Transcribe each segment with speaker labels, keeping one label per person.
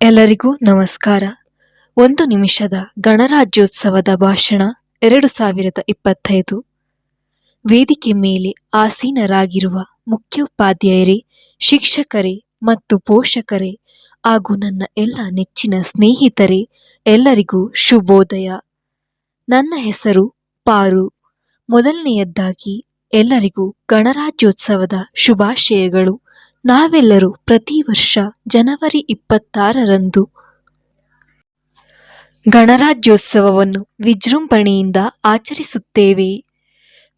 Speaker 1: ಎಲ್ಲರಿಗೂ ನಮಸ್ಕಾರ. ಒಂದು ನಿಮಿಷದ ಗಣರಾಜ್ಯೋತ್ಸವದ ಭಾಷಣ ಎರಡು ಸಾವಿರದ ಇಪ್ಪತ್ತೈದು. ವೇದಿಕೆ ಮೇಲೆ ಆಸೀನರಾಗಿರುವ ಮುಖ್ಯೋಪಾಧ್ಯಾಯರೇ, ಶಿಕ್ಷಕರೇ ಮತ್ತು ಪೋಷಕರೇ ಹಾಗೂ ನನ್ನ ಎಲ್ಲ ನೆಚ್ಚಿನ ಸ್ನೇಹಿತರೇ ಎಲ್ಲರಿಗೂ ಶುಭೋದಯ. ನನ್ನ ಹೆಸರು ಪಾರು. ಮೊದಲನೆಯದ್ದಾಗಿ ಎಲ್ಲರಿಗೂ ಗಣರಾಜ್ಯೋತ್ಸವದ ಶುಭಾಶಯಗಳು. ನಾವೆಲ್ಲರೂ ಪ್ರತಿ ವರ್ಷ ಜನವರಿ ಇಪ್ಪತ್ತಾರರಂದು ಗಣರಾಜ್ಯೋತ್ಸವವನ್ನು ವಿಜೃಂಭಣೆಯಿಂದ ಆಚರಿಸುತ್ತೇವೆ.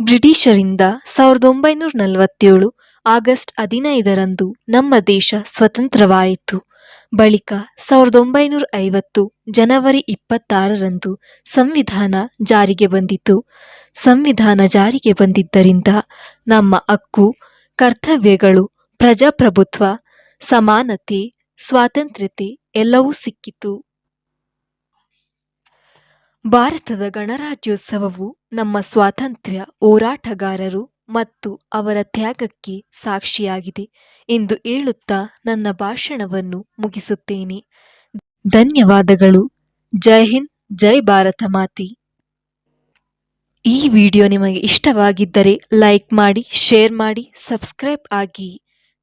Speaker 1: ಬ್ರಿಟಿಷರಿಂದ ಸಾವಿರದ ಒಂಬೈನೂರ ನಲವತ್ತೇಳು ಆಗಸ್ಟ್ ಹದಿನೈದರಂದು ನಮ್ಮ ದೇಶ ಸ್ವತಂತ್ರವಾಯಿತು. ಬಳಿಕ ಸಾವಿರದ ಒಂಬೈನೂರ ಐವತ್ತು ಜನವರಿ ಇಪ್ಪತ್ತಾರರಂದು ಸಂವಿಧಾನ ಜಾರಿಗೆ ಬಂದಿತು. ಸಂವಿಧಾನ ಜಾರಿಗೆ ಬಂದಿದ್ದರಿಂದ ನಮ್ಮ ಹಕ್ಕು, ಕರ್ತವ್ಯಗಳು ಪ್ರಜಾಪ್ರಭುತ್ವ, ಸಮಾನತೆ, ಸ್ವಾತಂತ್ರ್ಯತೆ ಎಲ್ಲವೂ ಸಿಕ್ಕಿತು. ಭಾರತದ ಗಣರಾಜ್ಯೋತ್ಸವವು ನಮ್ಮ ಸ್ವಾತಂತ್ರ್ಯ ಹೋರಾಟಗಾರರು ಮತ್ತು ಅವರ ತ್ಯಾಗಕ್ಕೆ ಸಾಕ್ಷಿಯಾಗಿದೆ ಎಂದು ಹೇಳುತ್ತಾ ನನ್ನ ಭಾಷಣವನ್ನು ಮುಗಿಸುತ್ತೇನೆ. ಧನ್ಯವಾದಗಳು. ಜೈ ಹಿಂದ್, ಜೈ ಭಾರತ ಮಾತೆ. ಈ ವಿಡಿಯೋ ನಿಮಗೆ ಇಷ್ಟವಾಗಿದ್ದರೆ ಲೈಕ್ ಮಾಡಿ, ಶೇರ್ ಮಾಡಿ, ಸಬ್ಸ್ಕ್ರೈಬ್ ಆಗಿ.